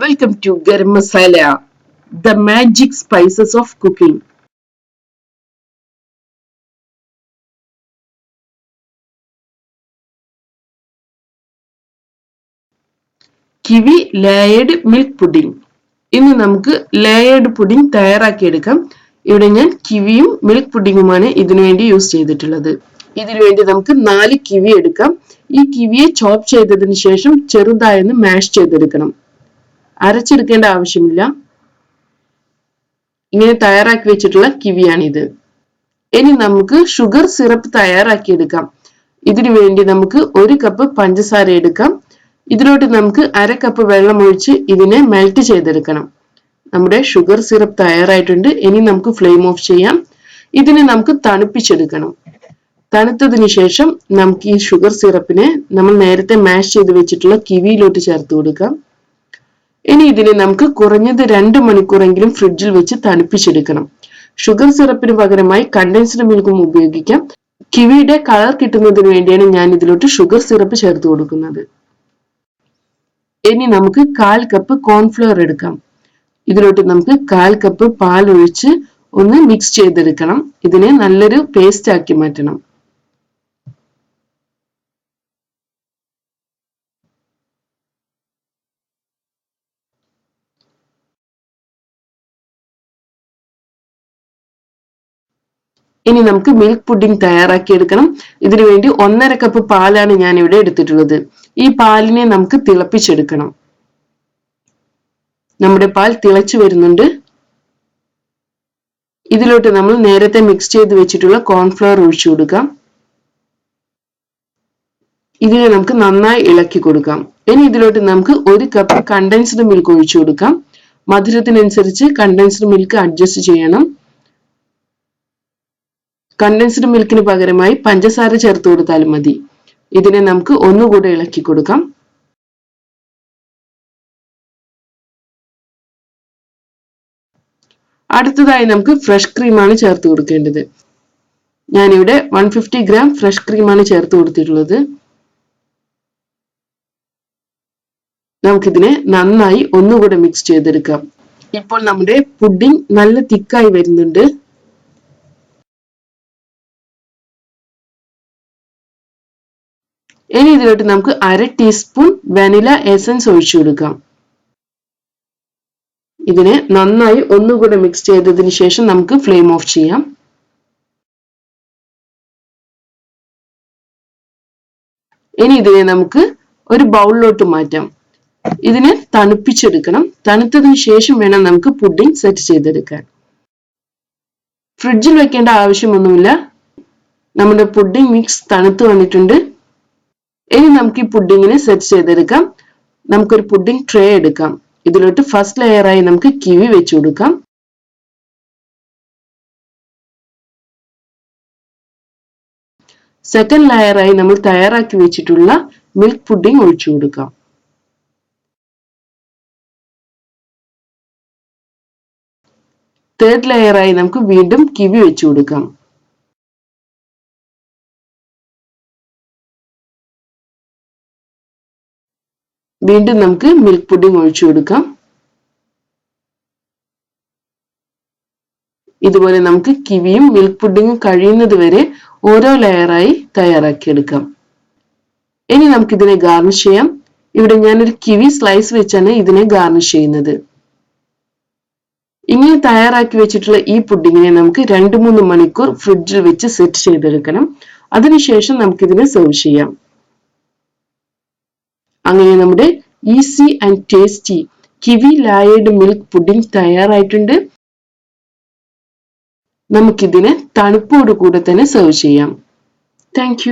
Welcome to garam masala the magic spices of cooking kiwi layered milk pudding ഇന്ന് നമുക്ക് layered pudding തയ്യാറാക്കിയെടുക്കാം. ഇവിടെ ഞാൻ കിവിയും മിൽക്ക് പുഡിങ്ങുമാണ് ഇതിനുവേണ്ടി യൂസ് ചെയ്തിട്ടുള്ളത്. ഇതിനുവേണ്ടി നമുക്ക് നാല് കിവി എടുക്കാം. ഈ കിവിയെ ചോപ്പ് ചെയ്തതിന് ശേഷം ചെറുതായൊന്ന് മാഷ് ചെയ്തെടുക്കണം. അരച്ചെടുക്കേണ്ട ആവശ്യമില്ല. ഇങ്ങനെ തയ്യാറാക്കി വെച്ചിട്ടുള്ള കിവിയാണിത്. ഇനി നമുക്ക് ഷുഗർ സിറപ്പ് തയ്യാറാക്കി എടുക്കാം ഇതിനു വേണ്ടി നമുക്ക് ഒരു കപ്പ് പഞ്ചസാര എടുക്കാം. ഇതിലോട്ട് നമുക്ക് അര കപ്പ് വെള്ളം ഒഴിച്ച് ഇതിനെ മെൽറ്റ് ചെയ്തെടുക്കണം. നമ്മുടെ ഷുഗർ സിറപ്പ് തയ്യാറായിട്ടുണ്ട്. ഇനി നമുക്ക് ഫ്ലെയിം ഓഫ് ചെയ്യാം. ഇതിനെ നമുക്ക് തണുപ്പിച്ചെടുക്കണം. തണുത്തതിന് ശേഷം നമുക്ക് ഈ ഷുഗർ സിറപ്പിനെ നമ്മൾ നേരത്തെ മാഷ് ചെയ്ത് വെച്ചിട്ടുള്ള കിവിയിലോട്ട് ചേർത്ത് കൊടുക്കാം. ഇനി ഇതിനെ നമുക്ക് കുറഞ്ഞത് രണ്ട് മണിക്കൂറെങ്കിലും ഫ്രിഡ്ജിൽ വെച്ച് തണുപ്പിച്ചെടുക്കണം. ഷുഗർ സിറപ്പിന് പകരമായി കണ്ടൻസ്ഡ് മിൽക്കും ഉപയോഗിക്കാം. കിവിയുടെ കളർ കിട്ടുന്നതിന് വേണ്ടിയാണ് ഞാൻ ഇതിലോട്ട് ഷുഗർ സിറപ്പ് ചേർത്ത് കൊടുക്കുന്നത്. ഇനി നമുക്ക് കാൽ കപ്പ് കോൺഫ്ലവർ എടുക്കാം. ഇതിലോട്ട് നമുക്ക് കാൽ കപ്പ് പാൽ ഒഴിച്ച് ഒന്ന് മിക്സ് ചെയ്തെടുക്കണം. ഇതിനെ നല്ലൊരു പേസ്റ്റ് ആക്കി മാറ്റണം. ഇനി നമുക്ക് മിൽക്ക് പുഡിംഗ് തയ്യാറാക്കി എടുക്കണം. ഇതിനു വേണ്ടി ഒന്നര കപ്പ് പാലാണ് ഞാൻ ഇവിടെ എടുത്തിട്ടുള്ളത്. ഈ പാലിനെ നമുക്ക് തിളപ്പിച്ചെടുക്കണം. നമ്മുടെ പാൽ തിളച്ചു വരുന്നുണ്ട്. ഇതിലോട്ട് നമ്മൾ നേരത്തെ മിക്സ് ചെയ്ത് വെച്ചിട്ടുള്ള കോൺഫ്ലവർ ഒഴിച്ചു കൊടുക്കാം. ഇതിനെ നമുക്ക് നന്നായി ഇളക്കി കൊടുക്കാം. ഇനി ഇതിലോട്ട് നമുക്ക് ഒരു കപ്പ് കണ്ടൻസ്ഡ് മിൽക്ക് ഒഴിച്ചു കൊടുക്കാം. മധുരത്തിനനുസരിച്ച് കണ്ടൻസ്ഡ് മിൽക്ക് അഡ്ജസ്റ്റ് ചെയ്യണം. കണ്ടൻസ്ഡ് മിൽക്കിന് പകരമായി പഞ്ചസാര ചേർത്ത് കൊടുത്താലും മതി. ഇതിനെ നമുക്ക് ഒന്നുകൂടെ ഇളക്കി കൊടുക്കാം. അടുത്തതായി നമുക്ക് ഫ്രഷ് ക്രീമാണ് ചേർത്ത് കൊടുക്കേണ്ടത്. ഞാനിവിടെ വൺ ഫിഫ്റ്റി ഗ്രാം ഫ്രഷ് ക്രീമാണ് ചേർത്ത് കൊടുത്തിട്ടുള്ളത്. നമുക്കിതിനെ നന്നായി ഒന്നുകൂടെ മിക്സ് ചെയ്തെടുക്കാം. ഇപ്പോൾ നമ്മുടെ പുഡിംഗ് നല്ല തിക്കായി വരുന്നുണ്ട്. ഇനി ഇതിലോട്ട് നമുക്ക് അര ടീസ്പൂൺ വനില എസൻസ് ഒഴിച്ചു കൊടുക്കാം. ഇതിനെ നന്നായി ഒന്നുകൂടെ മിക്സ് ചെയ്തതിന് ശേഷം നമുക്ക് ഫ്ലെയിം ഓഫ് ചെയ്യാം. ഇനി ഇതിനെ നമുക്ക് ഒരു ബൗളിലോട്ട് മാറ്റാം. ഇതിനെ തണുപ്പിച്ചെടുക്കണം. തണുത്തതിന് ശേഷം വേണം നമുക്ക് പുഡിംഗ് സെറ്റ് ചെയ്തെടുക്കാൻ. ഫ്രിഡ്ജിൽ വെക്കേണ്ട ആവശ്യമൊന്നുമില്ല. നമ്മുടെ പുഡിംഗ് മിക്സ് തണുത്ത് വന്നിട്ടുണ്ട്. ഇനി നമുക്ക് ഈ പുഡിങ്ങിനെ സെറ്റ് ചെയ്തെടുക്കാം. നമുക്കൊരു പുഡിംഗ് ട്രേ എടുക്കാം. ഇതിലോട്ട് ഫസ്റ്റ് ലെയറായി നമുക്ക് കിവി വെച്ചു കൊടുക്കാം. സെക്കൻഡ് ലെയറായി നമ്മൾ തയ്യാറാക്കി വെച്ചിട്ടുള്ള മിൽക്ക് പുഡിംഗ് ഒഴിച്ചു കൊടുക്കാം. തേർഡ് ലെയറായി നമുക്ക് വീണ്ടും കിവി വെച്ചു കൊടുക്കാം. വീണ്ടും നമുക്ക് മിൽക്ക് പുഡിംഗ് ഒഴിച്ചു കൊടുക്കാം. ഇതുപോലെ നമുക്ക് കിവിയും മിൽക്ക് പുഡിങ്ങും കഴിയുന്നത് വരെ ഓരോ ലെയറായി തയ്യാറാക്കിയെടുക്കാം ഇനി നമുക്ക് ഇതിനെ ഗാർണിഷ് ചെയ്യാം. ഇവിടെ ഞാനൊരു കിവി സ്ലൈസ് വെച്ചാണ് ഇതിനെ ഗാർണിഷ് ചെയ്യുന്നത്. ഇങ്ങനെ തയ്യാറാക്കി വെച്ചിട്ടുള്ള ഈ പുഡിങ്ങിനെ നമുക്ക് രണ്ട് മൂന്ന് മണിക്കൂർ ഫ്രിഡ്ജിൽ വെച്ച് സെറ്റ് ചെയ്തെടുക്കണം. അതിനുശേഷം നമുക്കിതിനെ സെർവ് ചെയ്യാം. അങ്ങനെ നമ്മുടെ easy and tasty kiwi layered milk pudding തയ്യാറായിട്ടുണ്ട്. നമുക്കിതിനെ തണുപ്പോട് കൂടെ തന്നെ സെർവ് ചെയ്യാം. താങ്ക്